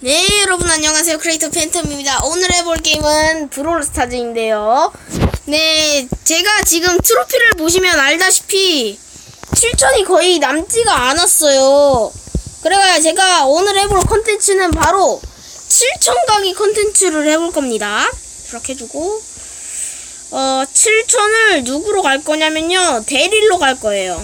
네, 여러분 안녕하세요. 크리에이터 팬텀입니다. 오늘 해볼 게임은 브롤스타즈인데요. 네, 제가 지금 트로피를 보시면 알다시피 7천이 거의 남지가 않았어요. 그래가 제가 오늘 해볼 컨텐츠는 바로 7천 가기 컨텐츠를 해볼 겁니다. 이렇게 해주고 어, 7천을 누구로 갈 거냐면요. 데릴로 갈 거예요.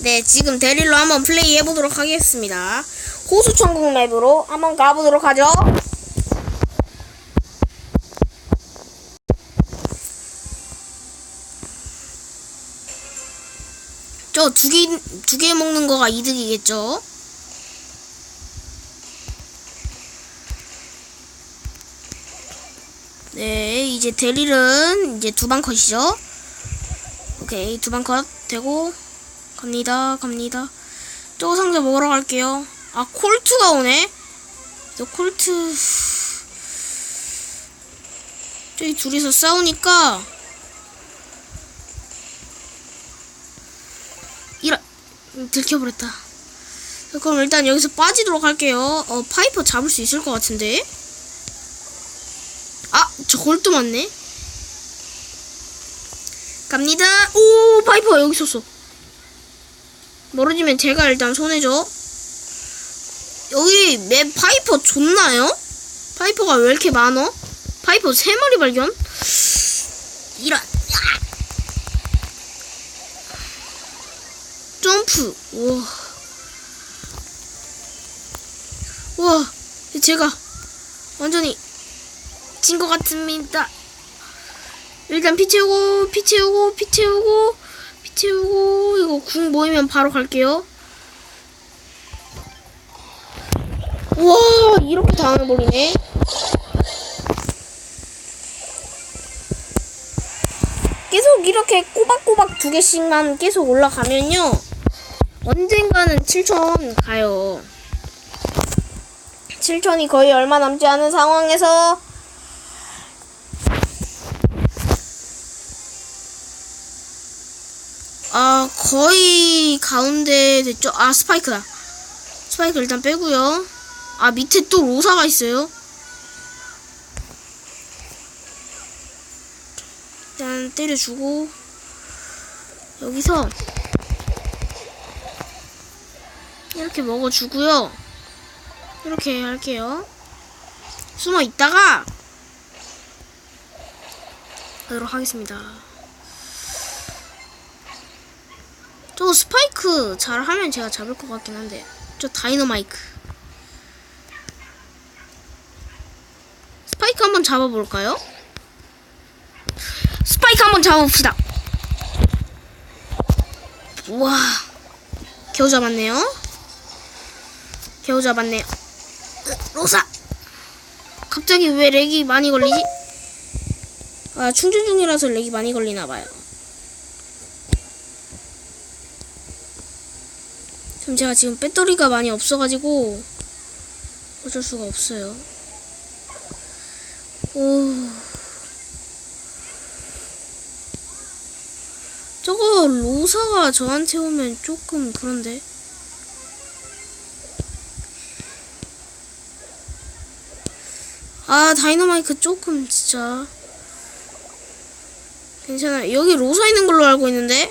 네, 지금 데릴로 한번 플레이 해보도록 하겠습니다. 호수천국 맵으로 한번 가보도록 하죠. 저 두 개, 두 개 먹는 거가 이득이겠죠? 네, 이제 데릴은 이제 두 방 컷이죠? 오케이, 두 방 컷 되고, 갑니다, 갑니다. 저 상자 먹으러 갈게요. 아, 콜트가 오네? 저 콜트. 저기 둘이서 싸우니까. 음, 들켜버렸다. 그럼 일단 여기서 빠지도록 할게요. 어, 파이퍼 잡을 수 있을 것 같은데? 아, 저 골도 맞네? 갑니다. 오, 파이퍼 여기 있었어. 멀어지면 제가 일단 손해죠. 맵 파이퍼 좋나요? 파이퍼가 왜 이렇게 많어? 파이퍼 세 마리 발견? 이런. 야! 점프. 우와. 우와. 제가 완전히 진 것 같습니다. 일단 피 채우고, 피 채우고, 피 채우고, 피 채우고, 이거 궁 모이면 바로 갈게요. 우와, 이렇게 당해버리네. 계속 이렇게 꼬박꼬박 두 개씩만 계속 올라가면요. 언젠가는 7천 가요. 7천이 거의 얼마 남지 않은 상황에서 아 거의 가운데 됐죠 아 스파이크다 스파이크 일단 빼고요 아 밑에 또 로사가 있어요? 일단 때려주고 여기서 이렇게 먹어주고요. 이렇게 할게요. 숨어 있다가 하도록 하겠습니다. 저 스파이크 잘하면 제가 잡을 것 같긴 한데 저 다이너마이크 스파이크 한번 잡아볼까요? 스파이크 한번 잡아봅시다 우와 겨우 잡았네요 겨우 잡았네요 으, 로사 갑자기 왜 렉이 많이 걸리지? 아 충전 중이라서 렉이 많이 걸리나봐요 좀 제가 지금 배터리가 많이 없어가지고 어쩔 수가 없어요. 오. 저거 로사가 저한테 오면 조금 그런데. 아 다이너마이크 조금 진짜 괜찮아요. 여기 로사 있는 걸로 알고 있는데.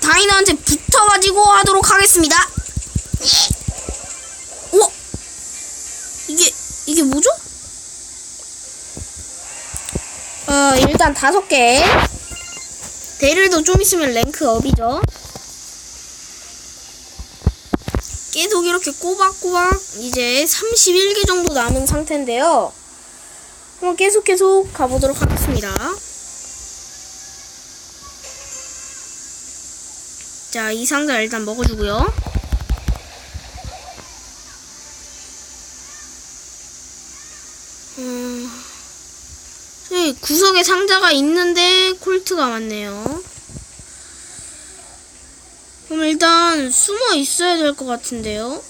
다이너한테 붙어가지고 하도록 하겠습니다. 오, 이게 이게 뭐죠? 어 일단 다섯 개. 데릴도 좀 있으면 랭크 업이죠. 계속 이렇게 꼬박꼬박 이제 31개 정도 남은 상태인데요. 한번 계속 계속 가보도록 하겠습니다. 자, 이 상자 일단 먹어주고요. 구석에 상자가 있는데 콜트가 많네요. 그럼 일단 숨어 있어야 될 것 같은데요.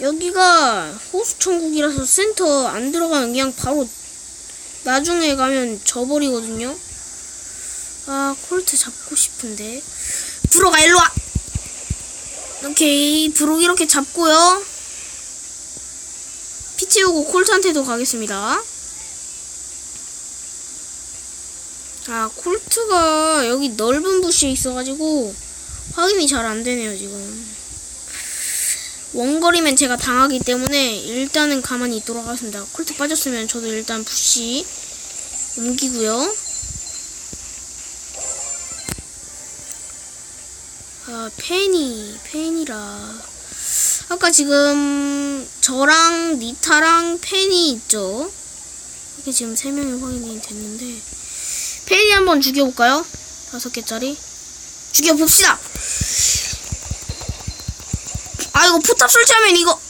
여기가 호수천국이라서 센터 안 들어가면 그냥 바로 나중에 가면 져버리거든요. 아 콜트 잡고 싶은데 브로가 일로 와. 오케이 브록 이렇게 잡고요. 피 채우고 콜트한테도 가겠습니다. 아 콜트가 여기 넓은 부시에 있어가지고 확인이 잘 안 되네요 지금. 원거리면 제가 당하기 때문에 일단은 가만히 있도록 하겠습니다. 콜트 빠졌으면 저도 일단 부시 옮기고요. 아, 펜이, 펜이라. 아까 지금 저랑 니타랑 펜이 있죠? 이게 지금 세 명이 확인이 됐는데. 펜이 한번 죽여볼까요? 다섯 개짜리. 죽여봅시다! 아, 이거 포탑 설치하면 이거.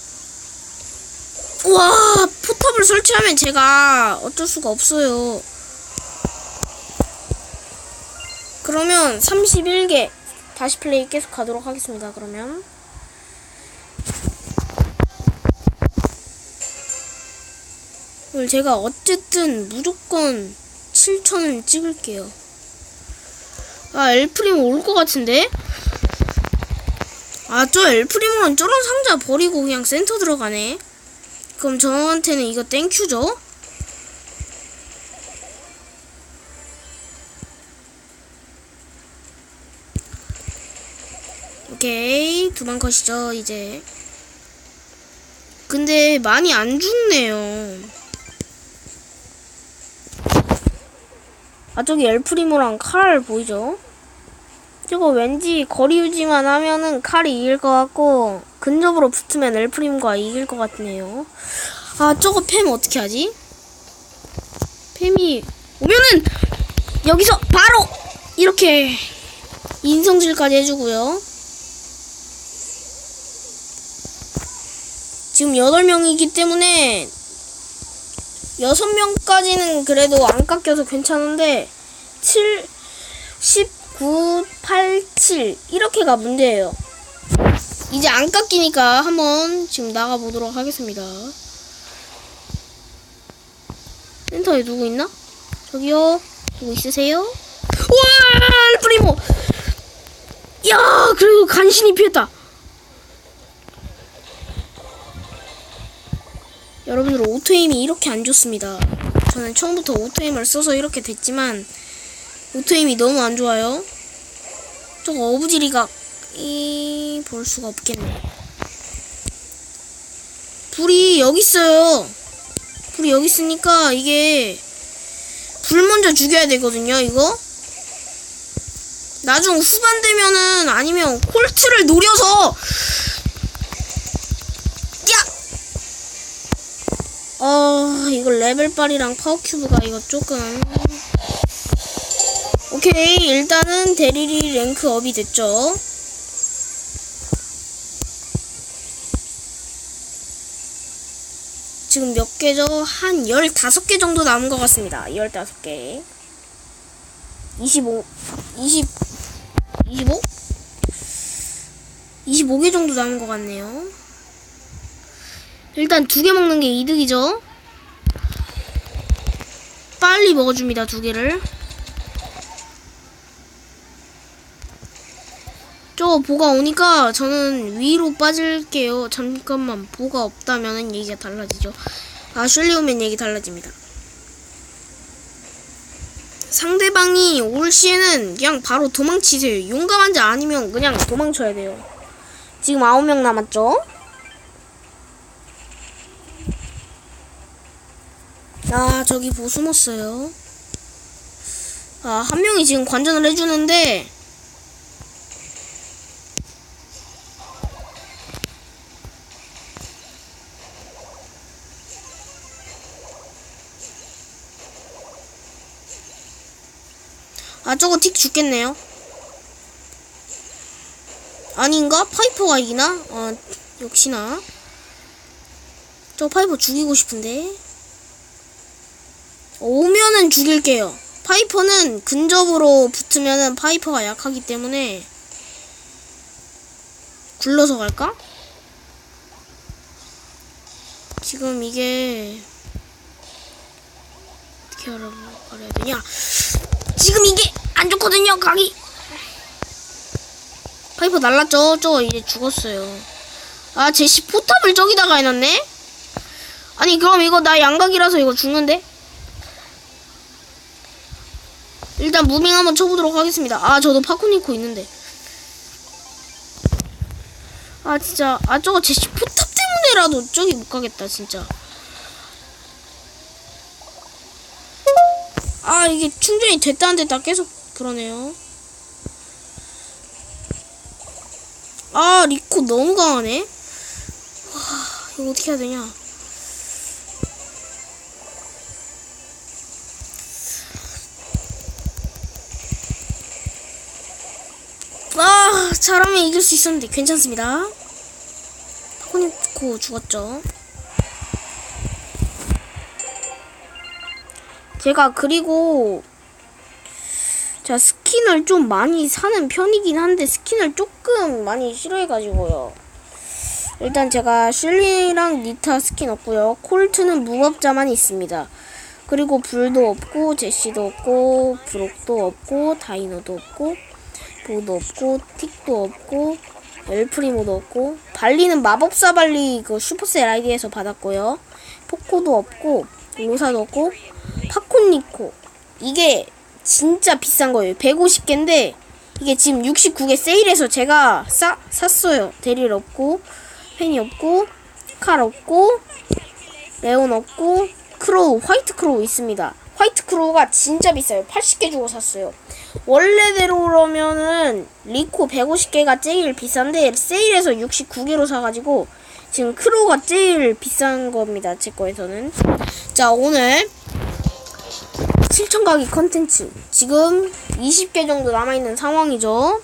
와, 포탑을 설치하면 제가 어쩔 수가 없어요. 그러면 31개. 다시 플레이 계속 가도록 하겠습니다. 그러면 오늘 제가 어쨌든 무조건 7천은 찍을게요. 아 엘프리모 올것 같은데? 아 저 엘프리모는 저런 상자 버리고 그냥 센터 들어가네. 그럼 저한테는 이거 땡큐죠? 두방 컷이죠 이제 근데 많이 안 죽네요 아 저기 엘프리모랑 칼 보이죠? 저거 왠지 거리 유지만 하면은 칼이 이길 것 같고 근접으로 붙으면 엘프림과 이길 것 같네요 아 저거 팸 어떻게 하지? 팸이 오면은 여기서 바로 이렇게 인성질까지 해주고요 지금 8명이기 때문에 6명까지는 그래도 안 깎여서 괜찮은데 7, 19, 8, 7 이렇게가 문제예요. 이제 안 깎이니까 한번 지금 나가보도록 하겠습니다. 센터에 누구 있나? 저기요. 누구 있으세요? 와! 알프리모! 야, 그래도 간신히 피했다. 여러분들 오토에임이 이렇게 안 좋습니다. 저는 처음부터 오토에임을 써서 이렇게 됐지만 오토에임이 너무 안 좋아요. 저거 어부지리가 이... 볼 수가 없겠네. 불이 여기 있어요. 불이 여기 있으니까 이게 불 먼저 죽여야 되거든요. 이거. 나중 후반 되면은 아니면 콜트를 노려서 야! 어, 이거 레벨빨이랑 파워큐브가 이거 조금. 오케이, 일단은 데리리 랭크 업이 됐죠. 지금 몇 개죠? 한 15개 정도 남은 것 같습니다. 15개. 25, 20, 25? 25개 정도 남은 것 같네요. 일단 두 개 먹는 게 이득이죠. 빨리 먹어줍니다, 두 개를. 저 보가 오니까 저는 위로 빠질게요. 잠깐만, 보가 없다면 얘기가 달라지죠. 아, 슐리 오면 얘기 달라집니다. 상대방이 올 시에는 그냥 바로 도망치세요. 용감한 자 아니면 그냥 도망쳐야 돼요. 지금 9명 남았죠? 아, 저기 보 숨었어요. 아, 한 명이 지금 관전을 해주는데, 아, 저거 틱 죽겠네요. 아닌가? 파이퍼가 이기나? 어, 역시나. 저 파이퍼 죽이고 싶은데. 오면은 죽일게요. 파이퍼는 근접으로 붙으면은 파이퍼가 약하기 때문에 굴러서 갈까? 지금 이게 어떻게 알아봐야 되냐? 지금 이게 안 좋거든요, 각이. 파이퍼 날랐죠? 저 이제 죽었어요. 아, 제시 포탑을 저기다가 해놨네? 아니, 그럼 이거 나 양각이라서 이거 죽는데? 일단 무빙 한번 쳐보도록 하겠습니다. 아, 저도 파쿠 니코 있는데. 아, 진짜. 아, 저거 제시 포탑 때문에라도 저기 못 가겠다, 진짜. 아, 이게 충전이 됐다는 데 다 계속 그러네요. 아, 리코 너무 강하네? 와, 이거 어떻게 해야 되냐? 아, 잘하면 이길 수 있었는데 괜찮습니다. 파코니코 죽었죠. 제가 그리고 제가 스킨을 좀 많이 사는 편이긴 한데 스킨을 조금 많이 싫어해가지고요. 일단 제가 슐리랑 니타 스킨 없고요. 콜트는 무법자만 있습니다. 그리고 불도 없고 제시도 없고 브록도 없고 다이노도 없고 보도 없고 틱도 없고 엘프리모도 없고 발리는 마법사 발리 그 슈퍼셀 아이디에서 받았고요. 포코도 없고 로사도 없고 파콘니코 이게 진짜 비싼 거예요. 150개인데 이게 지금 69개 세일해서 제가 싸 샀어요. 데릴 없고 펜이 없고 칼 없고 레온 없고 크로우 화이트 크로우 있습니다. 화이트 크로우가 진짜 비싸요. 80개 주고 샀어요. 원래대로 그러면은 리코 150개가 제일 비싼데 세일해서 69개로 사가지고 지금 크로우가 제일 비싼 겁니다. 제 거에서는. 자 오늘 7천 가기 컨텐츠 지금 20개 정도 남아있는 상황이죠.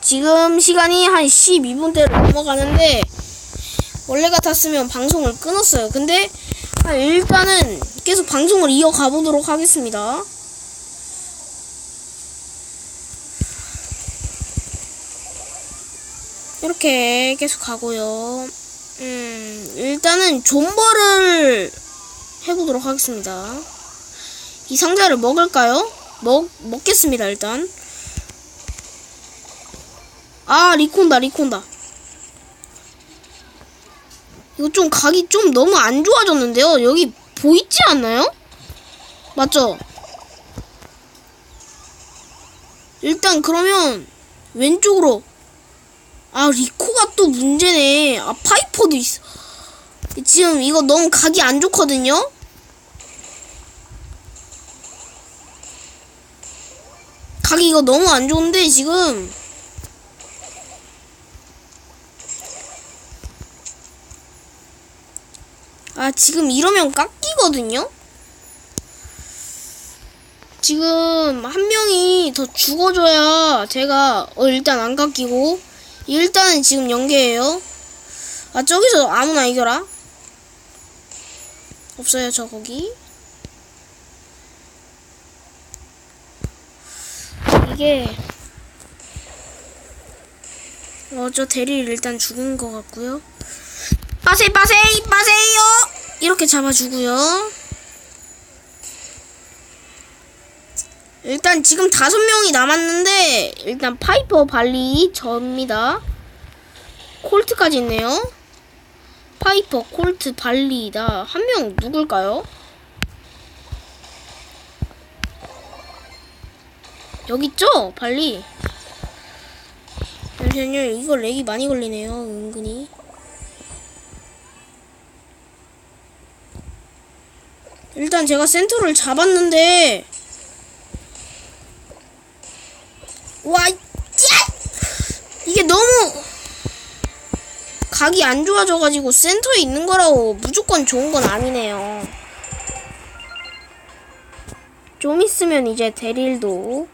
지금 시간이 한 12분대로 넘어가는데 원래 같았으면 방송을 끊었어요. 근데 아, 일단은 계속 방송을 이어가 보도록 하겠습니다. 이렇게 계속 가고요. 음, 일단은 존버를 해보도록 하겠습니다. 이 상자를 먹을까요? 먹, 먹겠습니다, 일단. 아, 리콘다, 리콘다. 이거 좀 각이 좀 너무 안 좋아졌는데요? 여기 보이지 않나요? 맞죠? 일단 그러면 왼쪽으로 아 리코가 또 문제네. 아 파이퍼도 있어. 지금 이거 너무 각이 안 좋거든요? 각이 이거 너무 안 좋은데 지금? 아 지금 이러면 깎이거든요? 지금 한 명이 더 죽어줘야 제가 어 일단 안 깎이고 일단은 지금 연계예요. 아 저기서 아무나 이겨라. 없어요 저 거기. 이게 어 저 대리를 일단 죽은 것 같고요. 빠세이 빠세이 빠세이요! 이렇게 잡아주고요 일단 지금 다섯 명이 남았는데 일단 파이퍼 발리 접니다. 콜트까지 있네요. 파이퍼 콜트 발리다 한 명 누굴까요? 여기 있죠? 발리? 잠시만요. 이거 렉이 많이 걸리네요 은근히. 일단 제가 센터를 잡았는데 와, 야! 이게 너무 각이 안 좋아져가지고 센터에 있는 거라고 무조건 좋은 건 아니네요. 좀 있으면 이제 데릴도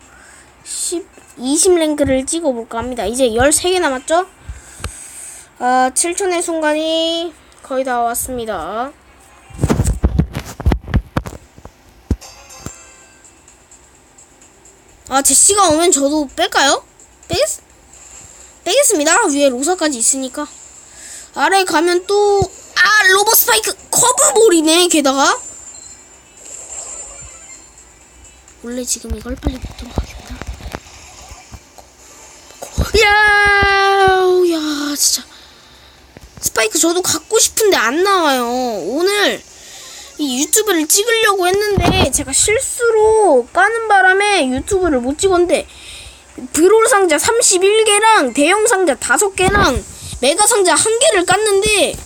10, 20랭크를 찍어볼까 합니다. 이제 13개 남았죠? 아, 7천의 순간이 거의 다 왔습니다. 아 제시가 오면 저도 뺄까요? 빼겠 빼겠습니다. 위에 로사까지 있으니까 아래 가면 또 아 로봇 스파이크 커브볼이네 게다가 원래 지금 이걸 빨리 보도록 하겠다. 야야 진짜 스파이크 저도 갖고 싶은데 안 나와요. 오늘 이 유튜브를 찍으려고 했는데 제가 실수로 까는 바람에 유튜브를 못 찍었는데 브롤 상자 31개랑 대형 상자 5개랑 메가 상자 1개를 깠는데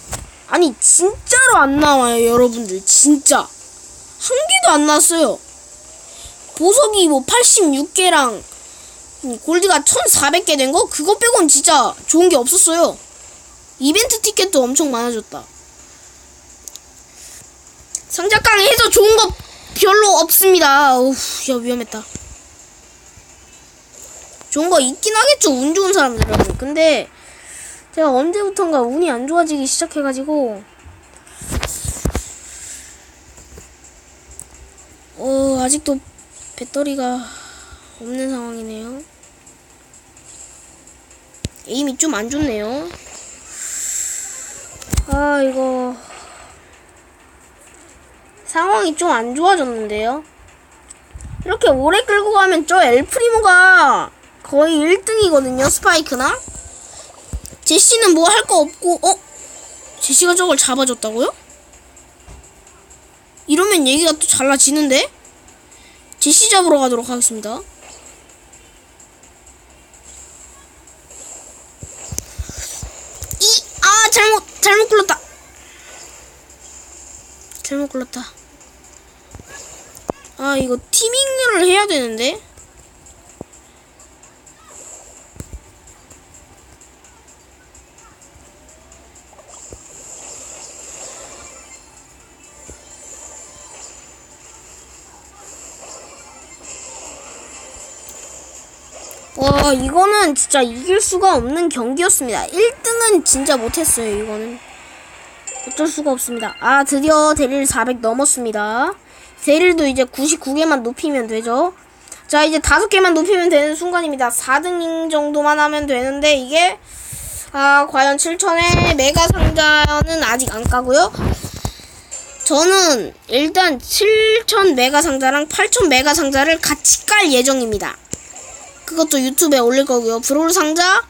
아니 진짜로 안 나와요 여러분들. 진짜. 한 개도 안 나왔어요. 보석이 뭐 86개랑 골드가 1400개 된 거? 그거 빼곤 진짜 좋은 게 없었어요. 이벤트 티켓도 엄청 많아졌다 상자깡 해서 좋은 거 별로 없습니다. 어우 야 위험했다. 좋은 거 있긴 하겠죠 운 좋은 사람들은 근데 제가 언제부턴가 운이 안 좋아지기 시작해가지고. 어 아직도 배터리가 없는 상황이네요. 에임이 좀 안 좋네요. 아 이거 상황이 좀 안 좋아졌는데요 이렇게 오래 끌고 가면 저 엘프리모가 거의 1등이거든요 스파이크나 제시는 뭐 할 거 없고 어? 제시가 저걸 잡아줬다고요? 이러면 얘기가 또 달라지는데? 제시 잡으러 가도록 하겠습니다 이! 아 잘못 잘못 굴렀다 잘못 굴렀다 아 이거 티밍을 해야 되는데? 와 이거는 진짜 이길 수가 없는 경기였습니다. 1등은 진짜 못했어요 이거는. 어쩔 수가 없습니다. 아 드디어 데릴 400 넘었습니다 데릴도 이제 99개만 높이면 되죠 자 이제 5개만 높이면 되는 순간입니다 4등 정도만 하면 되는데 이게 아 과연 7천의 메가 상자는 아직 안 까고요 저는 일단 7천 메가 상자랑 8천 메가 상자를 같이 깔 예정입니다 그것도 유튜브에 올릴 거고요. 브롤 상자,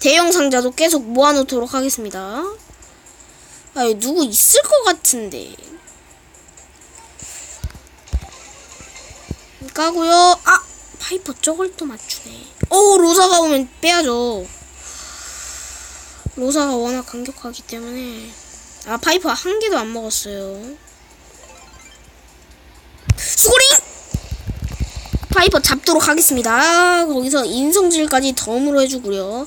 대형 상자도 계속 모아놓도록 하겠습니다. 아, 누구 있을 것 같은데. 까고요. 아, 파이퍼 저걸 또 맞추네. 오, 로사가 오면 빼야죠. 로사가 워낙 강력하기 때문에. 아, 파이퍼 한 개도 안 먹었어요. 수고링! 파이퍼 잡도록 하겠습니다. 거기서 인성질까지 덤으로 해주고요.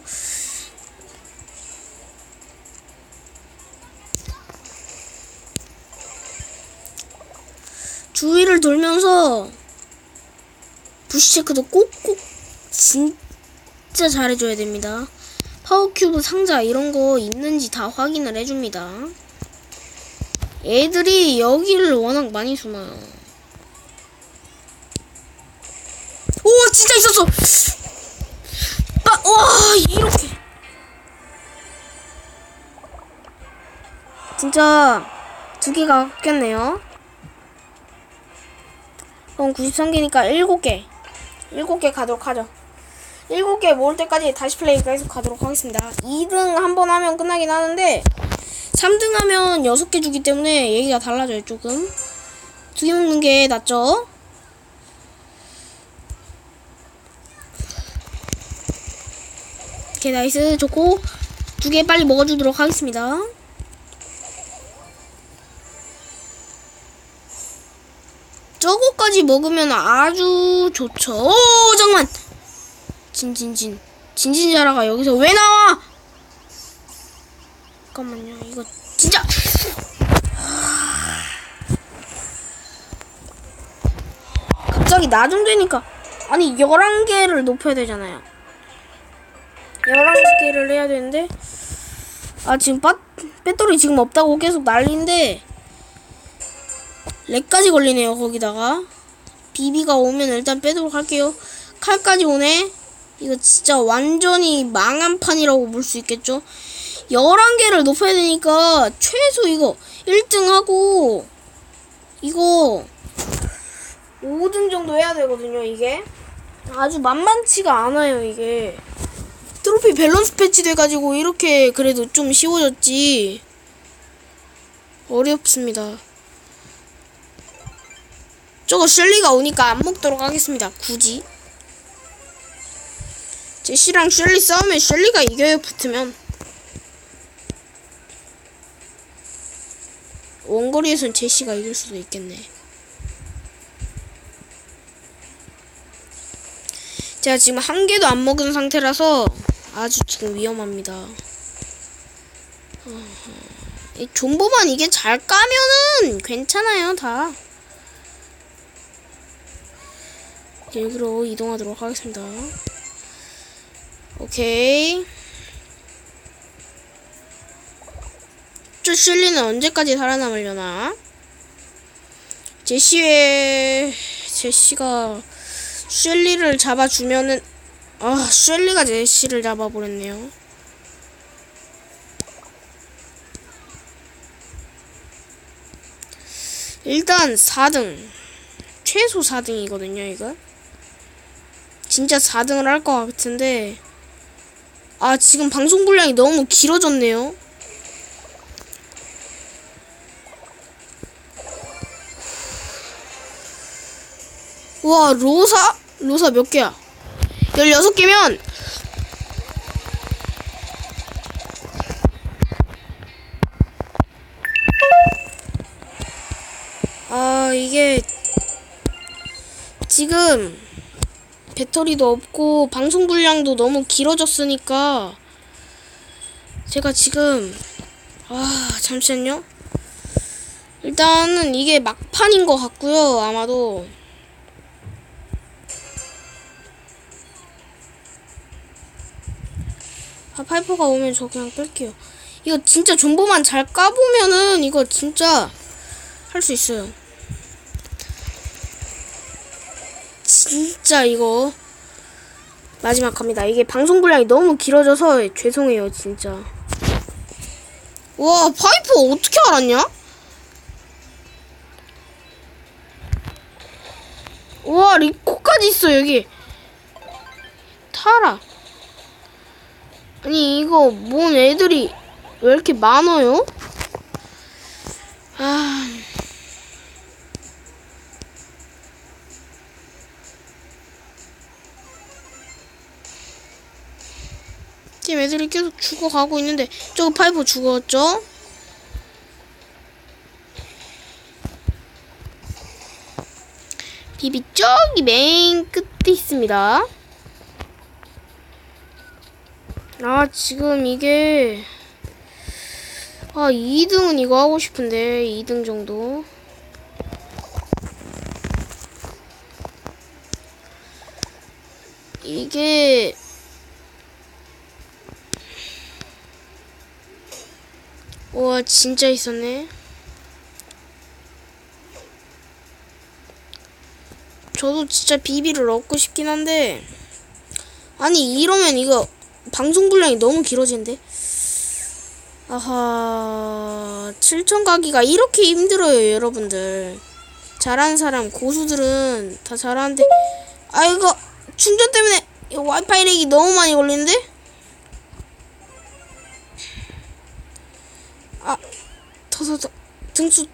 주위를 돌면서 부시 체크도 꼭꼭 진짜 잘해줘야 됩니다. 파워큐브 상자 이런 거 있는지 다 확인을 해줍니다. 애들이 여기를 워낙 많이 숨어요. 오 진짜 있었어 아, 와 이렇게 진짜 두 개가 꼈네요 그럼 93개니까 7개 7개 가도록 하죠. 7개 모을 때까지 다시 플레이 계속 가도록 하겠습니다. 2등 한 번 하면 끝나긴 하는데 3등 하면 6개 주기 때문에 얘기가 달라져요 조금. 두 개 먹는 게 낫죠? 오케이 나이스. 좋고 두 개 빨리 먹어주도록 하겠습니다 저거까지 먹으면 아주 좋죠. 오 잠깐만 진진진. 진진자라가 여기서 왜 나와? 잠깐만요. 이거 진짜. 갑자기 나좀 되니까. 아니 11개를 높여야 되잖아요. 11개를 해야 되는데. 아 지금 빠, 배터리 지금 없다고 계속 난리인데. 렉까지 걸리네요 거기다가 비비가 오면 일단 빼도록 할게요. 칼까지 오네. 이거 진짜 완전히 망한 판이라고 볼 수 있겠죠? 11개를 높여야 되니까 최소 이거 1등하고 이거 5등 정도 해야 되거든요 이게. 아주 만만치가 않아요 이게. 트로피 밸런스 패치 돼가지고 이렇게 그래도 좀 쉬워졌지. 어렵습니다. 저거 셸리가 오니까 안 먹도록 하겠습니다. 굳이. 제시랑 셸리 싸우면 셸리가 이겨요, 붙으면. 원거리에선 제시가 이길 수도 있겠네. 제가 지금 한 개도 안 먹은 상태라서 아주 지금 위험합니다. 이 존버만 이게 잘 까면은 괜찮아요, 다. 여기로 이동하도록 하겠습니다. 오케이. 저 슐리는 언제까지 살아남으려나? 제시의 제시가 슐리를 잡아주면은 아 슐리가 제시를 잡아버렸네요. 일단 4등 최소 4등이거든요 이거 진짜 4등을 할 것 같은데 아 지금 방송 분량이 너무 길어졌네요 와 로사? 로사 몇 개야? 16개면 아 이게 지금 배터리도 없고 방송 분량도 너무 길어졌으니까 제가 지금 아 잠시만요. 일단은 이게 막판인 것 같고요 아마도. 아 파이퍼가 오면 저 그냥 끌게요. 이거 진짜 존버만 잘 까보면은 이거 진짜 할 수 있어요 진짜 이거 마지막 갑니다. 이게 방송 분량이 너무 길어져서 죄송해요, 진짜. 와, 파이프 어떻게 알았냐? 와, 리코까지 있어, 여기. 타라. 아니, 이거, 뭔 애들이 왜 이렇게 많아요? 아. 계속 죽어가고 있는데 저거 파이프 죽었죠? 비비 저기 맨 끝에 있습니다. 아 지금 이게 아 2등은 이거 하고 싶은데 2등 정도 이게 와 진짜 있었네. 저도 진짜 비비를 얻고 싶긴 한데 아니 이러면 이거 방송 분량이 너무 길어지는데? 아하 7천 가기가 이렇게 힘들어요 여러분들. 잘하는 사람 고수들은 다 잘하는데. 아 이거 충전 때문에 와이파이 렉이 너무 많이 걸리는데 등수,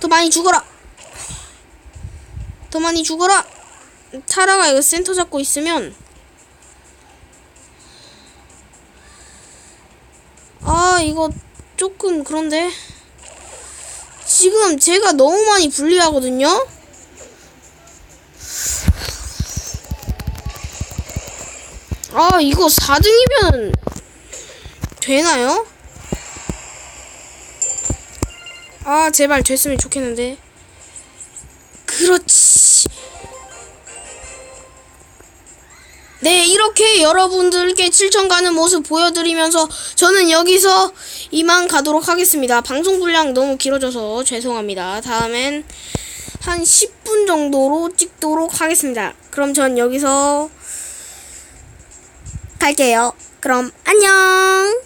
더 많이 죽어라. 더 많이 죽어라. 타라가 이거 센터 잡고 있으면, 아, 이거 조금 그런데. 지금 제가 너무 많이 불리하거든요? 아, 이거 4등이면 되나요? 아 제발 됐으면 좋겠는데. 그렇지. 네 이렇게 여러분들께 7천 가는 모습 보여드리면서 저는 여기서 이만 가도록 하겠습니다. 방송 분량 너무 길어져서 죄송합니다. 다음엔 한 10분 정도로 찍도록 하겠습니다. 그럼 전 여기서 갈게요. 그럼 안녕